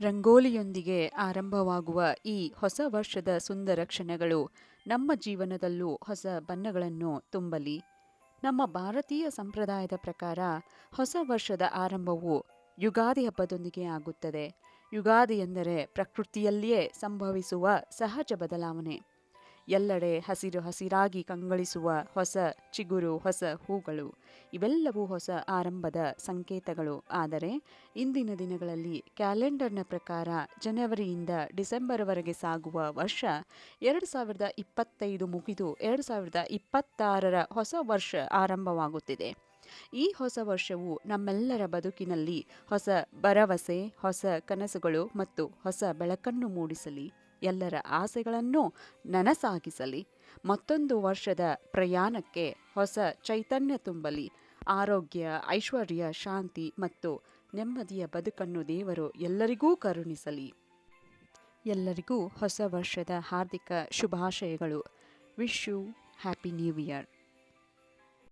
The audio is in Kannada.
ರಂಗೋಲಿಯೊಂದಿಗೆ ಆರಂಭವಾಗುವ ಈ ಹೊಸ ವರ್ಷದ ಸುಂದರ ಕ್ಷಣಗಳು ನಮ್ಮ ಜೀವನದಲ್ಲೂ ಹೊಸ ಬಣ್ಣಗಳನ್ನು ತುಂಬಲಿ. ನಮ್ಮ ಭಾರತೀಯ ಸಂಪ್ರದಾಯದ ಪ್ರಕಾರ ಹೊಸ ವರ್ಷದ ಆರಂಭವು ಯುಗಾದಿ ಹಬ್ಬದೊಂದಿಗೆ ಆಗುತ್ತದೆ. ಯುಗಾದಿ ಎಂದರೆ ಪ್ರಕೃತಿಯಲ್ಲಿಯೇ ಸಂಭವಿಸುವ ಸಹಜ ಬದಲಾವಣೆ. ಎಲ್ಲೆಡೆ ಹಸಿರು ಹಸಿರಾಗಿ ಕಂಗೊಳಿಸುವ ಹೊಸ ಚಿಗುರು, ಹೊಸ ಹೂಗಳು. ಇವೆಲ್ಲವೂ ಹೊಸ ಆರಂಭದ ಸಂಕೇತಗಳು. ಆದರೆ, ಇಂದಿನ ದಿನಗಳಲ್ಲಿ ಕ್ಯಾಲೆಂಡರ್ನ ಪ್ರಕಾರ ಜನವರಿಯಿಂದ ಡಿಸೆಂಬರ್ವರೆಗೆ ಸಾಗುವ ವರ್ಷ ಎರಡು ಸಾವಿರದ ಇಪ್ಪತ್ತೈದು ಮುಗಿದು ಎರಡು ಸಾವಿರದ ಇಪ್ಪತ್ತಾರರ ಹೊಸ ವರ್ಷ ಆರಂಭವಾಗುತ್ತಿದೆ. ಈ ಹೊಸ ವರ್ಷವು ನಮ್ಮೆಲ್ಲರ ಬದುಕಿನಲ್ಲಿ ಹೊಸ ಭರವಸೆ, ಹೊಸ ಕನಸುಗಳು ಮತ್ತು ಹೊಸ ಬೆಳಕನ್ನು ಮೂಡಿಸಲಿ. ಎಲ್ಲರ ಆಸೆಗಳನ್ನು ನನಸಾಗಿಸಲಿ. ಮತ್ತೊಂದು ವರ್ಷದ ಪ್ರಯಾಣಕ್ಕೆ ಹೊಸ ಚೈತನ್ಯ ತುಂಬಲಿ. ಆರೋಗ್ಯ, ಐಶ್ವರ್ಯ, ಶಾಂತಿ ಮತ್ತು ನೆಮ್ಮದಿಯ ಬದುಕನ್ನು ದೇವರು ಎಲ್ಲರಿಗೂ ಕರುಣಿಸಲಿ. ಎಲ್ಲರಿಗೂ ಹೊಸ ವರ್ಷದ ಹಾರ್ದಿಕ ಶುಭಾಶಯಗಳು. Wish you happy new year.